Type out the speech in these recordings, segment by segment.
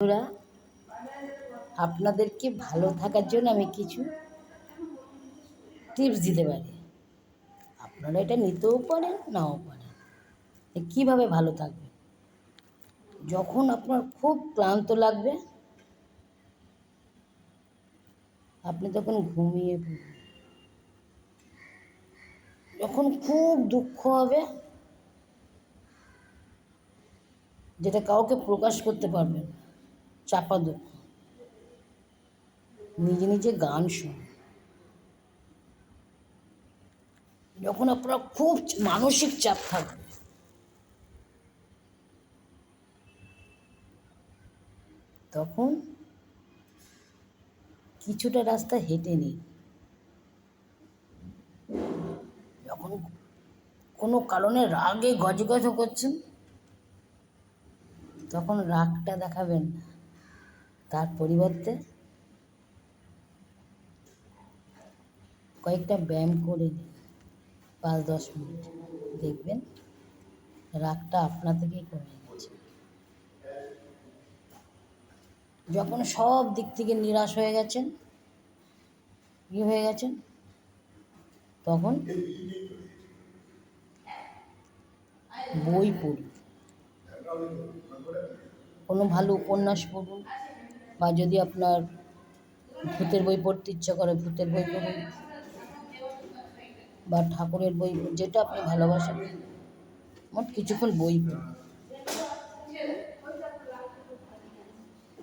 বন্ধুরা আপনাদেরকে ভালো থাকার জন্য আমি কিছু টিপস দিতে পারি। আপনারা এটা নিতেও পারেন নাও পারেন। কীভাবে ভালো থাকবে। যখন আপনার খুব ক্লান্ত লাগবে আপনি তখন ঘুমিয়ে পড়বেন। যখন খুব দুঃখ হবে যেটা কাউকে প্রকাশ করতে পারবেন না, চাপা দুঃখ নিজে নিজে গান শুনুন যখন আপনার খুব মানসিক চাপ থাকবে, তখন কিছুটা রাস্তা হেঁটে নিন। যখন কোনো কারণে রাগে গজগজ করছেন, তখন রাগটা দেখাবেন না তার পরিবর্তে কয়েকটা ব্যায়াম করে নিন। পাঁচ, দশ মিনিট। দেখবেন রাগটা আপনা থেকেই কমে গেছে। যখন সব দিক থেকে নিরাশ হয়ে গেছেন কী হয়ে গেছেন, তখন বই পড়ুন। কোনো ভালো উপন্যাস পড়ুন। বা যদি আপনার ভূতের বই পড়তে ইচ্ছা করে, ভূতের বই পড়ুন বা ঠাকুরের বই, যেটা আপনি ভালোবাসেন, মোট কিছুক্ষণ বই পড়ুন।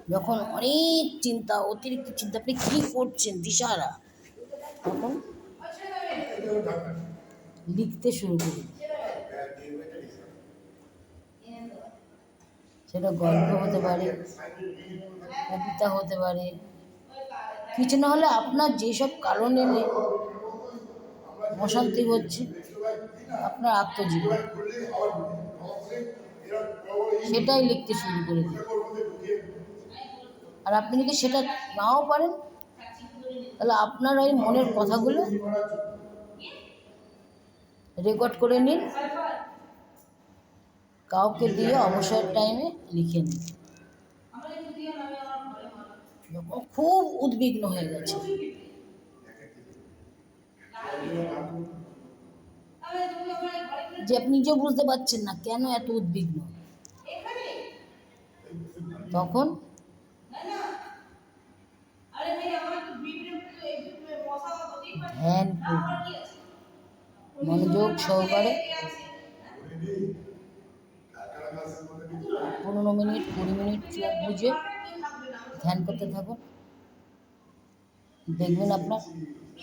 যখন অনেক চিন্তা, অতিরিক্ত চিন্তা, আপনি কী করছেন দিশারা তখন লিখতে শুরু করুন। সেটা গল্প হতে পারে কবিতা হতে পারে। কিছু না হলে আপনার যেসব কারণে অশান্তি হচ্ছে, আপনার আত্মজীবন। সেটাই লিখতে শুরু করে দিন। আর আপনি যদি সেটা নাও পারেন, তাহলে আপনার ওই মনের কথাগুলো রেকর্ড করে নিন। কাউকে দিয়ে অবসর টাইমে লিখে নিন খুব উদ্বিগ্ন হয়ে গেছে। যে আপনি নিজেও বুঝতে পারছেন না কেন এত উদ্বিগ্ন। তখন ধ্যান মনোযোগ সহকারে পনেরো মিনিট, কুড়ি মিনিট চোখ বুঝে ধ্যান করতে থাকুন। দেখবেন আপনার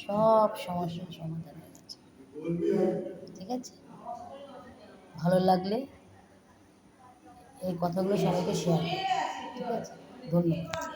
সব সমস্যার সমাধান হয়ে গেছে ঠিক আছে? ভালো লাগলে এই কথাগুলো সবাইকে শেয়ার ঠিক আছে? ধন্যবাদ।